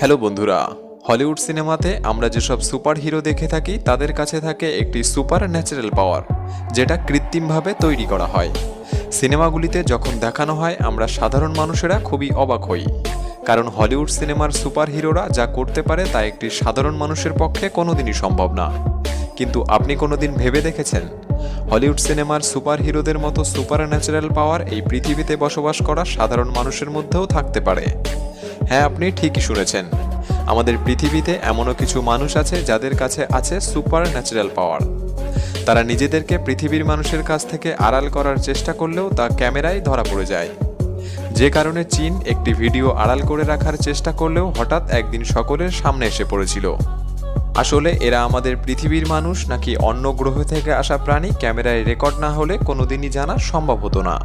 Hello বন্ধুরা, Hollywood সিনেমাতে আমরা যেসব সুপার হিরো দেখে থাকি, তাদের কাছে থাকে একটি সুপার ন্যাচারাল পাওয়ার, যেটা কৃত্রিমভাবে তৈরি করা হয়। সিনেমাগুলিতে যখন দেখানো হয়, আমরা সাধারণ মানুষেরা খুবই অবাক হই। কারণ হলিউড সিনেমার সুপার হিরোরা যা করতে পারে তা একটি সাধারণ মানুষের পক্ষে কোনোদিনই সম্ভব না। কিন্তু আপনি কোনোদিন ভেবে দেখেছেন? হলিউড সিনেমার সুপার হিরোদের মতো সুপার ন্যাচারাল পাওয়ার এই পৃথিবীতে বসবাস করা সাধারণ মানুষের মধ্যেও থাকতে পারে। হ্যাঁ আপনি ঠিকই শুনেছেন। আমাদের পৃথিবীতে এমনও কিছু মানুষ আছে যাদের কাছে আছে সুপার ন্যাচারাল পাওয়ার তারা নিজেদেরকে পৃথিবীর মানুষের কাছ থেকে আড়াল করার চেষ্টা করলেও তা ক্যামেরায় ধরা পড়ে যায়। যে কারণে চীন একটি ভিডিও আড়াল করে রাখার চেষ্টা করলেও হঠাৎ একদিন সকলের সামনে এসে পড়েছিল। আসলে এরা আমাদের পৃথিবীর মানুষ নাকি অন্য গ্রহ থেকে আসা প্রাণী ক্যামেরায় রেকর্ড না হলে কোনোদিনই জানা সম্ভব হতো না।